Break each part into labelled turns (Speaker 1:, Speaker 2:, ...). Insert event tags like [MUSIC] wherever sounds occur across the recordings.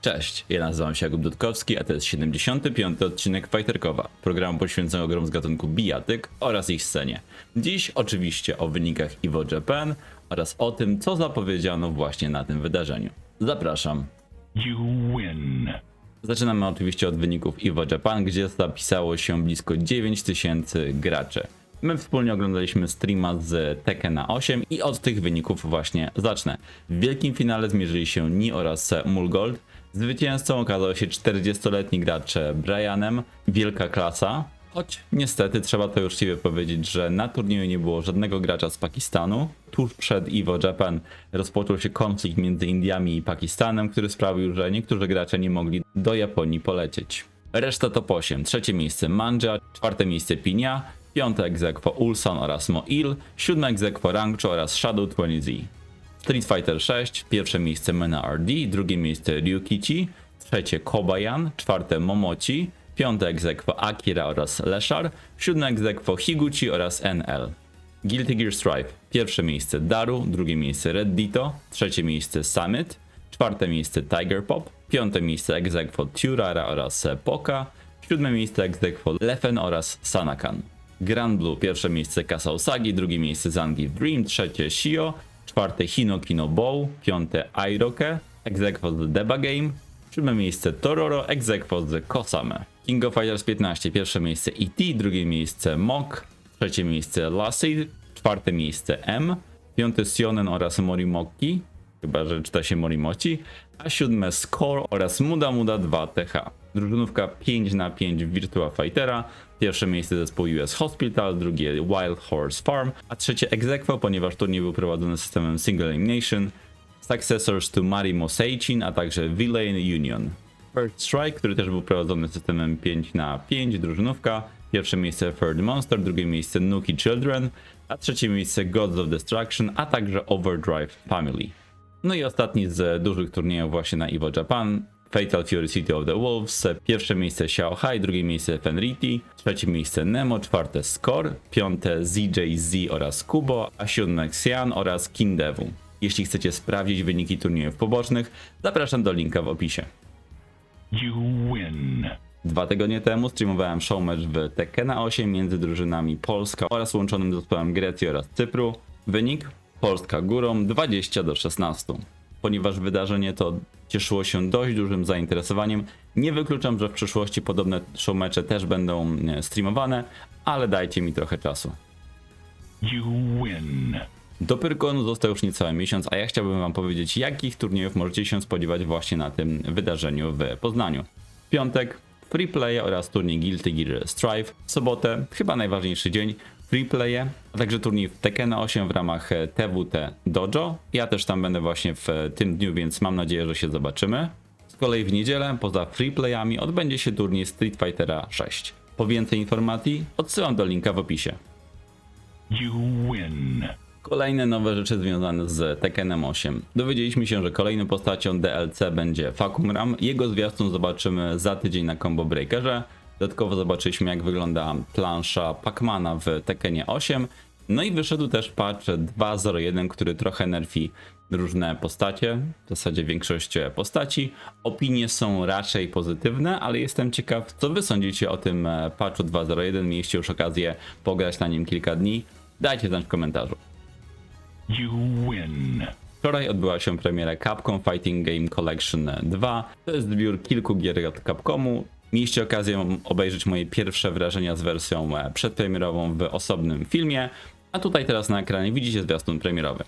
Speaker 1: Cześć, ja nazywam się Jakub Dudkowski, a to jest 75. odcinek Fighterkowa, programu poświęconego grom z gatunku bijatyk oraz ich scenie. Dziś oczywiście o wynikach EVO Japan oraz o tym, co zapowiedziano właśnie na tym wydarzeniu. Zapraszam.
Speaker 2: You win.
Speaker 1: Zaczynamy oczywiście od wyników EVO Japan, gdzie zapisało się blisko 9000 graczy. My wspólnie oglądaliśmy streama z Tekkena 8 i od tych wyników właśnie zacznę. W wielkim finale zmierzyli się Ni oraz Mulgold. Zwycięzcą okazał się 40-letni gracz Brianem, wielka klasa. Choć niestety trzeba to uczciwie powiedzieć, że na turnieju nie było żadnego gracza z Pakistanu. Tuż przed EVO Japan rozpoczął się konflikt między Indiami i Pakistanem, który sprawił, że niektórzy gracze nie mogli do Japonii polecieć. Reszta top 8. Trzecie miejsce Manja, czwarte miejsce Pinia, piąte egzekwo Ulsan oraz Moil, siódme egzekwo Rangcho oraz Shadow 20Z. Street Fighter 6, pierwsze miejsce Mena RD, drugie miejsce Ryukichi, trzecie Kobayan, czwarte Momochi, piąte egzekwo Akira oraz Leszar, siódme egzekwo Higuchi oraz NL. Guilty Gear Strive, pierwsze miejsce Daru, drugie miejsce Red Ditto, trzecie miejsce Summit, czwarte miejsce Tiger Pop, piąte miejsce egzekwo Turara oraz Poka, siódme miejsce egzekwo Leffen oraz Sanakan. Grand Blue, pierwsze miejsce Kasa Usagi, drugie miejsce Zangief Dream, trzecie Shio, czwarte Hino Kino Bow, piąte Airoke, egzekwo z Deba Game, siódme miejsce Tororo, egzekwo z Kosame. King of Fighters 15, pierwsze miejsce ET, drugie miejsce Mok, trzecie miejsce Lassie, czwarte miejsce M, piąte Sionen oraz Morimoki, chyba że czyta się Morimoci, a siódme Score oraz Muda Muda 2 TH. Drużynówka 5 na 5 w Virtua Fightera, pierwsze miejsce zespół US Hospital, drugie Wild Horse Farm, a trzecie Exequo, ponieważ turniej był prowadzony systemem Single Elimination, Successors to Marimo Seichin, a także Villain Union. First Strike, który też był prowadzony systemem 5 na 5 drużynówka, pierwsze miejsce Third Monster, drugie miejsce Nuki Children, a trzecie miejsce Gods of Destruction, a także Overdrive Family. No i ostatni z dużych turniejów właśnie na EVO Japan. Fatal Fury City of the Wolves, pierwsze miejsce Xiao Hai, drugie miejsce Fenriti, trzecie miejsce Nemo, czwarte Score, piąte ZJZ oraz Kubo, a siódme Xian oraz Kindevu. Jeśli chcecie sprawdzić wyniki turniejów pobocznych, zapraszam do linka w opisie. Dwa tygodnie temu streamowałem showmatch w Tekkena 8 między drużynami Polska oraz łączonym zespołem Grecji oraz Cypru. Wynik? Polska górą 20 do 16. Ponieważ wydarzenie to cieszyło się dość dużym zainteresowaniem, nie wykluczam, że w przyszłości podobne showmecze też będą e, streamowane, ale dajcie mi trochę czasu. Do Pyrkonu został już niecały miesiąc, a ja chciałbym wam powiedzieć, jakich turniejów możecie się spodziewać właśnie na tym wydarzeniu w Poznaniu. W piątek free play oraz turniej Guilty Gear Strive. W sobotę, chyba najważniejszy dzień, free playe, a także turniej w Tekken 8 w ramach e, TWT Dojo. Ja też tam będę właśnie w e, tym dniu, więc mam nadzieję, że się zobaczymy. Z kolei w niedzielę, poza free playami, odbędzie się turniej Street Fightera 6. Po więcej informacji odsyłam do linka w opisie.
Speaker 2: You win.
Speaker 1: Kolejne nowe rzeczy związane z Tekkenem 8. Dowiedzieliśmy się, że kolejną postacią DLC będzie Fakum Ram. Jego zwiastun zobaczymy za tydzień na Combo Breakerze. Dodatkowo zobaczyliśmy jak wygląda plansza Pacmana w Tekkenie 8. No i wyszedł też patch 2.01, który trochę nerfi różne postacie, w zasadzie większość postaci. Opinie są raczej pozytywne, ale jestem ciekaw, co wy sądzicie o tym e, patchu 2.01. Mieliście już okazję pograć na nim kilka dni. Dajcie znać w komentarzu.
Speaker 2: You win.
Speaker 1: Wczoraj odbyła się premiera Capcom Fighting Game Collection 2. To jest zbiór kilku gier od Capcomu. Mieliście okazję obejrzeć moje pierwsze wrażenia z wersją e, przedpremierową w osobnym filmie, a tutaj teraz na ekranie widzicie zwiastun premierowy.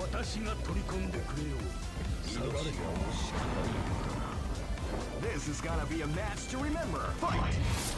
Speaker 3: 私が取り込んでくれよ祈られてもしかない
Speaker 4: This is gonna be a match to remember. Fight!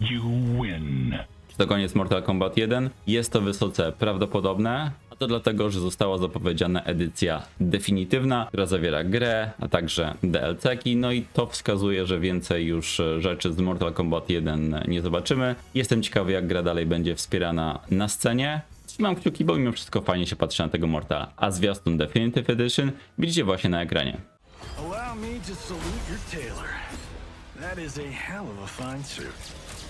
Speaker 2: You win.
Speaker 1: Czy to koniec Mortal Kombat 1? Jest to wysoce prawdopodobne, a to dlatego, że została zapowiedziana edycja definitywna, która zawiera grę, a także DLC-ki, no i to wskazuje, że więcej już e, rzeczy z Mortal Kombat 1 nie zobaczymy. Jestem ciekawy, jak gra dalej będzie wspierana na scenie. Trzymam kciuki, bo mimo wszystko fajnie się patrzy na tego Mortala. A zwiastun Definitive Edition widzicie właśnie na ekranie.
Speaker 3: Allow me to salute your tailor. That is a hell of a fine suit.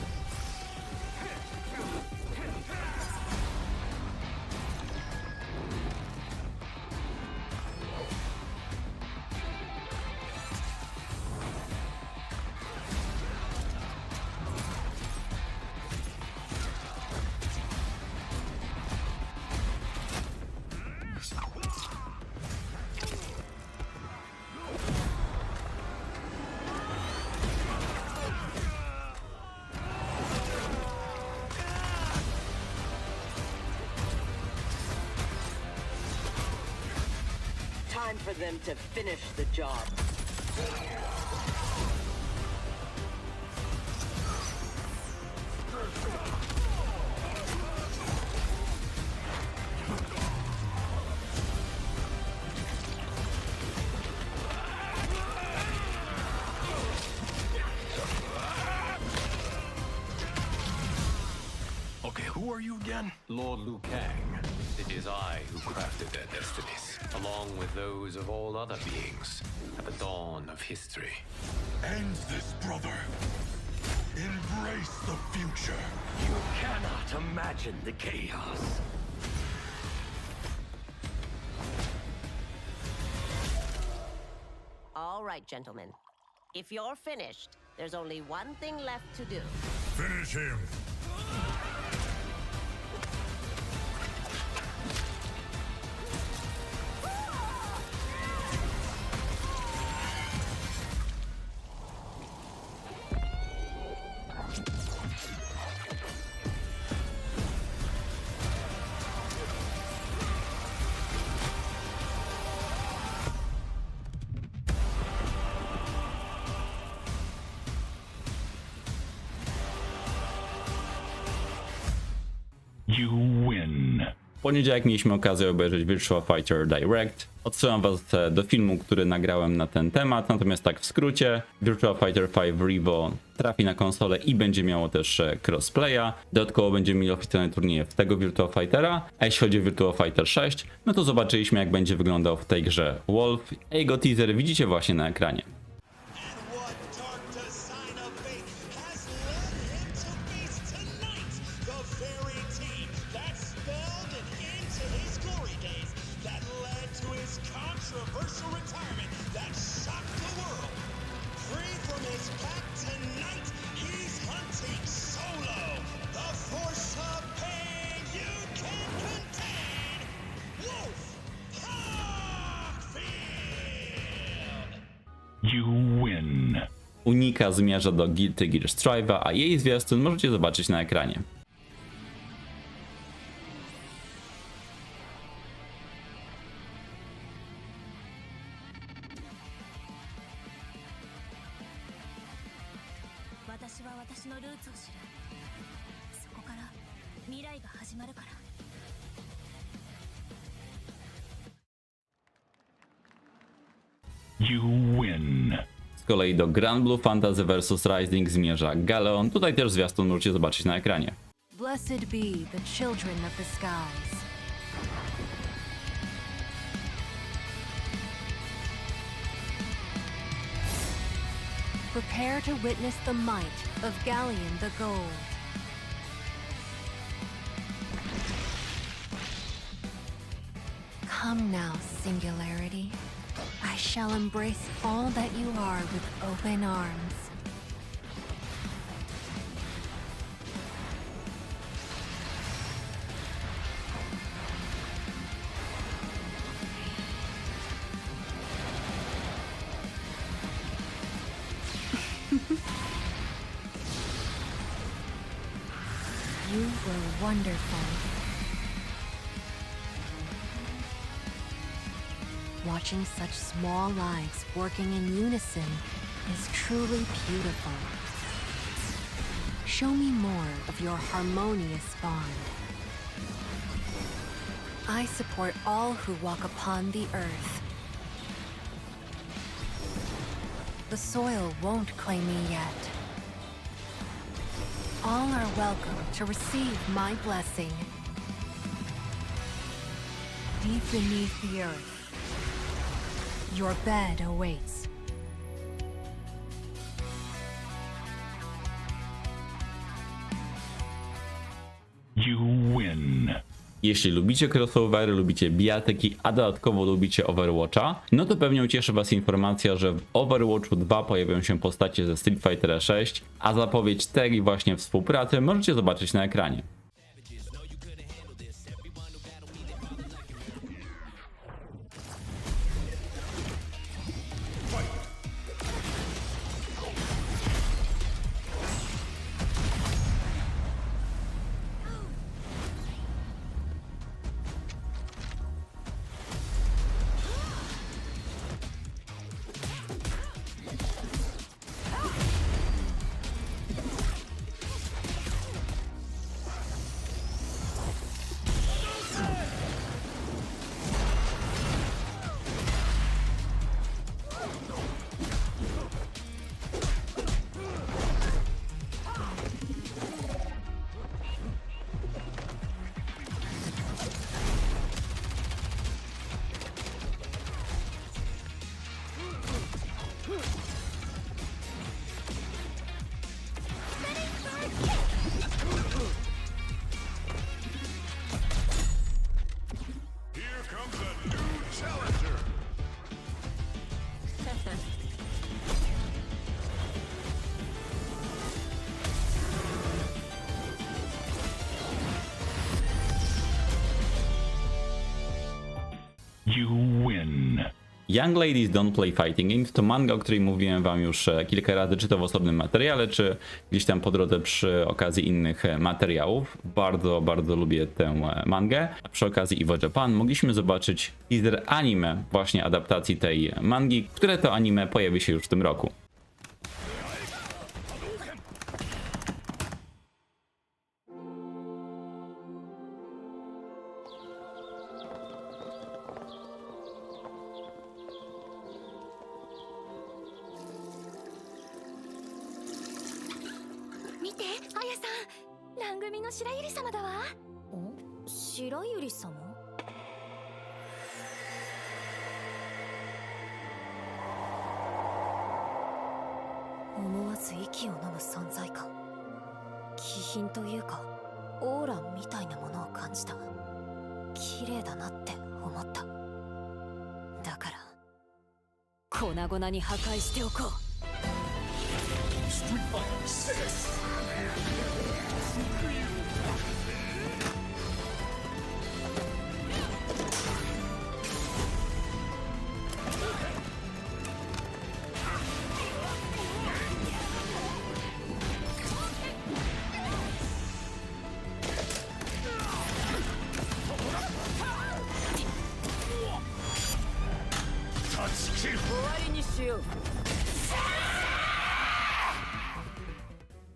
Speaker 5: for them to finish the job.
Speaker 3: Okay, who are you again?
Speaker 6: Lord Liu Kang. It is I who crafted their destinies, along with those of all other beings, at the dawn of history.
Speaker 3: End this, brother. Embrace the future. You
Speaker 6: cannot imagine the chaos.
Speaker 7: All right, gentlemen. If you're finished, there's only one thing left to do. Finish him.
Speaker 2: You win. W
Speaker 1: poniedziałek mieliśmy okazję obejrzeć Virtua Fighter Direct. Odsyłam was e, do filmu, który nagrałem na ten temat, natomiast tak w skrócie, Virtua Fighter 5 Revo trafi na konsolę i będzie miało też e, crossplaya. Dodatkowo będziemy mieli oficjalne turnieje w tego Virtua Fightera, a jeśli chodzi o Virtua Fighter 6, no to zobaczyliśmy jak będzie wyglądał w tej grze Wolf, a jego teaser widzicie właśnie na ekranie. Unika zmierza do Guilty Gear Strive'a, a jej zwiastun możecie zobaczyć na ekranie.
Speaker 2: You win.
Speaker 1: Z kolei do Grand Blue Fantasy vs Rising zmierza Galeon. Tutaj też zwiastun możecie zobaczyć na ekranie.
Speaker 8: Blessed be the children of the skies. Prepare to witness the might of Galleon the Gold. Come now, Singularity. Shall embrace all that you are with open arms. [LAUGHS] You were wonderful. Watching such small lives working in unison is truly beautiful. show me more of your harmonious bond. I support all who walk upon the earth. The soil won't claim me yet. All are welcome to receive my blessing. Deep beneath the earth, your bed awaits.
Speaker 2: You win.
Speaker 1: Jeśli lubicie crossovery, lubicie bijatyki, a dodatkowo lubicie Overwatcha, no to pewnie ucieszy was informacja, że w Overwatchu 2 pojawią się postacie ze Street Fightera 6, a zapowiedź tej właśnie współpracy możecie zobaczyć na ekranie.
Speaker 2: You win.
Speaker 1: Young Ladies Don't Play Fighting Games to manga, o której mówiłem wam już e, kilka razy, czy to w osobnym materiale, czy gdzieś tam po drodze przy okazji innych e, materiałów. Bardzo, bardzo lubię tę e, mangę. Przy okazji Evo Japan mogliśmy zobaczyć teaser anime właśnie adaptacji tej mangi, które to anime pojawi się już w tym roku.
Speaker 9: 見てさん。乱組の白百合様だわ。ん
Speaker 10: 白百合様？思わず息を呑む存在感。気品というかオーラみたいなものを感じた。綺麗だなって思った。だから粉々に破壊しておこう。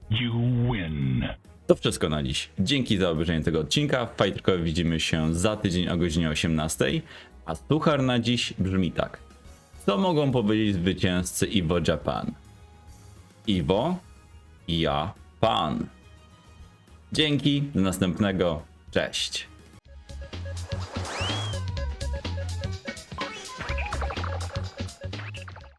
Speaker 2: You win.
Speaker 1: To wszystko na dziś. Dzięki za obejrzenie tego odcinka. W widzimy się za tydzień o godzinie 18. A suchar na dziś brzmi tak. Co mogą powiedzieć zwycięzcy Evo Japan? Iwo, ja, pan. Dzięki, do następnego. Cześć.